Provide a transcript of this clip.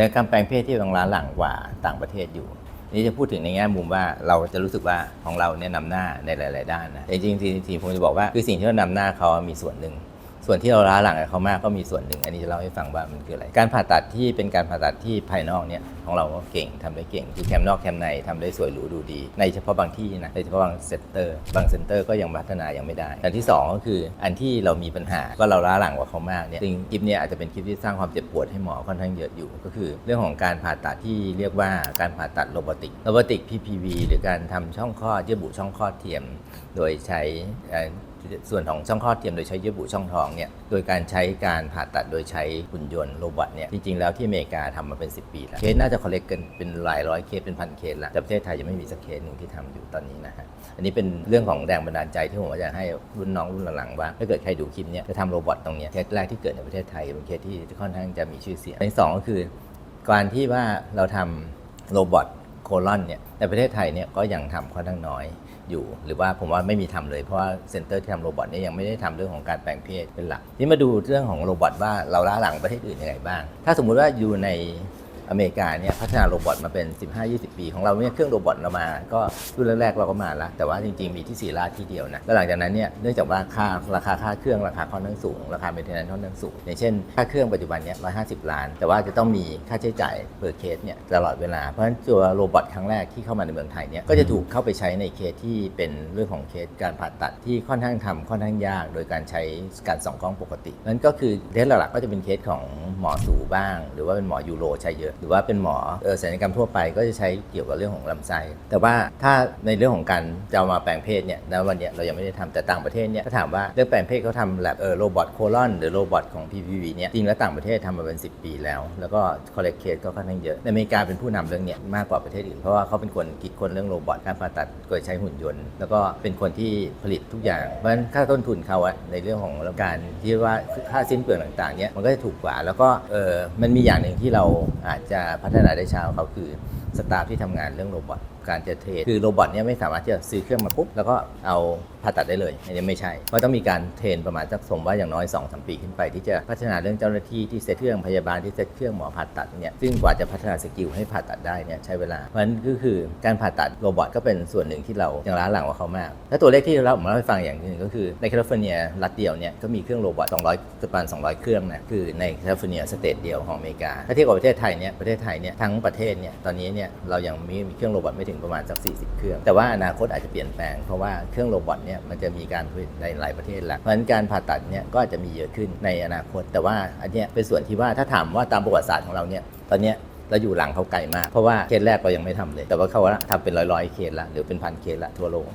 แต่การแปลงเพศที่ยังล้าหลังกว่าต่างประเทศอยู่ นี่จะพูดถึงในแง่มุมว่าเราจะรู้สึกว่าของเราเนี่ยนำหน้าในหลาย ๆ ด้านนะแต่จริงๆทีทีผมจะบอกว่าคือสิ่งที่เรานำหน้าเขามีส่วนหนึ่ง ส่วนที่เราล้าหลังกับเขามากก็มีส่วนหนึ่ง อันนี้จะเล่าให้ฟังว่ามันคืออะไร การผ่าตัดที่เป็นการผ่าตัดที่ภายนอกเนี่ยของเราก็เก่งทำได้เก่ง คือแคมนอกแคมในทำได้สวยหรูดูดี ในเฉพาะบางที่นะในเฉพาะบางเซนเตอร์ บางเซนเตอร์ก็ยังพัฒนายังไม่ได้อันที่สองก็คืออันที่เรามีปัญหาก็เราล้าหลังกว่าเขามากเนี่ยจริงคลิปเนี้อาจจะเป็นคลิปที่สร้างความเจ็บปวดให้หมอค่อนข้างเยอะอยู่ ก็คือ เรื่องของการผ่าตัดที่เรียกว่าการผ่าตัดโรบอติกโรบอติก PPV หรือการทำช่องคลอดเยื่อบุช่องคลอดเทียม โดยใช้ ส่วนของช่องคลอดเทียมโดยใช้เยื่อบุช่องท้องเนี่ยโดยการใช้การผ่าตัดโดยใช้หุ่นยนต์โรบอทเนี่ยจริงๆแล้วที่อเมริกาทำมาเป็น 10 ปีแล้วเคสน่าจะคอลเลกเกันเป็นหลายร้อยเคสเป็นพันเคสแล้วแต่ประเทศไทยยังไม่มีสักเคสหนึ่งที่ทำอยู่ตอนนี้นะฮะอันนี้เป็นเรื่องของแรงบันดาลใจที่ผมอยากให้รุ่นน้องรุ่นหลังๆว่าถ้าเกิดใครดูคลิปเนี้ยจะทำโรบอทตรงเนี้ยเคสแรกที่เกิดในประเทศไทยเป็นเคสที่ค่อนข้างจะมีชื่อเสียงอันที่สองก็คือ การที่ว่าเราทำโรบอท โคลอนเนี่ยในประเทศไทยเนี่ยก็ยังทำค่อนข้างน้อยอยู่ หรือว่าผมว่าไม่มีทำเลย เพราะว่าเซ็นเตอร์ที่ทำโรบอทเนี่ยยังไม่ได้ทำเรื่องของการแปลงเพศเป็นหลัก ที่มาดูเรื่องของโรบอทว่าเราล้าหลังประเทศอื่นยังไงบ้าง ถ้าสมมุติว่าอยู่ใน อเมริกาเนี่ยพัฒนาโรบอทมาเป็น 15-20 ปี ของเราเนี่ยเครื่องโรบอทเรามา ก็รุ่นแรกๆเราก็มาแล้วแต่ว่าจริงๆมีที่ศรีราชที่เดียวนะแล้วหลังจากนั้นเนี่ยเนื่องจากว่าค่าราคาค่าเครื่องราคาค่อนข้างสูง ราคาเมนเทนแนนค่อนข้างสูงอย่างเช่นค่าเครื่องปัจจุบันเนี่ย150 ล้าน แต่ว่าจะต้องมีค่าใช้จ่ายเปิดเคสเนี่ยตลอดเวลาเพราะฉะนั้นตัวโรบอทครั้งแรกที่เข้ามาในเมืองไทยเนี่ยก็จะถูกเข้าไปใช้ในเคสที่เป็นเรื่องของเคสการผ่าตัดที่ค่อนข้างทำค่อนข้างยาก โดยการใช้การส่องกล้องปกตินั่นก็คือเคสหลักๆก็จะเป็นเคสของหมอสูบ้าง หรือว่าเป็นหมอยูโรใช้เยอะหรือว่าเป็นหมอเออศัลยกรรมทั่วไปก็จะใช้เกี่ยวกับเรื่องของลำไส้ แต่ว่าถ้าในเรื่องของการจะเอามาแปลงเพศเนี่ยณวันเนี้ยเรายังไม่ได้ทำแต่ต่างประเทศเนี่ยถ้าถามว่าเรื่องแปลงเพศเขาทำแลบเออโรบอทโคลอนหรือโรบอทของ PPV เนี่ยจริงแล้วต่างประเทศทำมาเป็น 10 ปีแล้ว แล้วก็คอลเลกเคสก็ค่อนข้างเยอะในอเมริกาเป็นผู้นำเรื่องเนี้ยมากกว่าประเทศอื่นเพราะว่าเขาเป็นคนคิดคนเรื่องโรบอทการผ่าตัดโดยใช้หุ่นยนต์ แล้วก็เป็นคนที่ผลิตทุกอย่างเพราะฉะนั้นค่าต้นทุนเขาอะในเรื่องของการที่ว่าค่าสิ้นเปลืองต่างๆเนี่ยมันก็จะถูกกว่า แล้วก็เออมันมีอย่างหนึ่งที่เราอาจจะพัฒนาได้ช้ากว่าเขาคือสตาฟที่ทำงานเรื่องโรบอท การจะเทรดคือโรบอทเนี่ยไม่สามารถที่จะซื้อเครื่องมาปุ๊บแล้วก็เอาผ่าตัดได้เลยอันนี้ไม่ใช่เพราะต้องมีการเทรนประมาณสักสมว่าอย่างน้อย2อสปีขึ้นไป ที่จะพัฒนาเรื่องเจ้าหน้าที่ที่เซตเครื่องพยาบาลที่เซตเครื่องหมอผ่าตัดเนี่ยซึ่งกว่าจะพัฒนาสกิลให้ผ่าตัดได้เนี่ยใช้เวลาเพราะฉะนั้นก็คือการผ่าตัดโรบอทก็เป็นส่วนหนึ่งที่เรายังล้าหลังกว่าเขามากและตัวเลขที่เราผมเล่าให้ฟังอย่างหนึ่งก็คือในแคลิฟอร์เนียรัฐเดียวเนี่ยก็มีเครื่องโรบอท200ประมาณ200 เครื่องนะคือในแคลิฟอร์เนียสเตทเดียวของอเมริกาถ้าเทียบกับประเทศไทยเนี่ยประเทศไทยเนี่ยทั้งประเทศเนี่ยตอนนี้เนี่ยเรายังมีมีเครื่องโรบอทไม่ถึงประมาณสัก 40 เครื่อง แต่ว่าอนาคตอาจจะเปลี่ยนแปลง เพราะว่าเครื่องโรบอทเนี่ยมันจะมีการผลิตในหลายประเทศแล้วเพราะฉะนั้นการผ่าตัดเนี่ยก็อาจจะมีเยอะขึ้นในอนาคต แต่ว่าอันเนี้ยเป็นส่วนที่ว่าถ้าถามว่าตามประวัติศาสตร์ของเราเนี่ยตอนเนี้ยเราอยู่หลังเขาไกลมาก เพราะว่าเคสแรกเรายังไม่ทำเลย แต่ว่าเขาว่าทำเป็นร้อยๆเคสละหรือเป็นพันเคสละทั่วโลก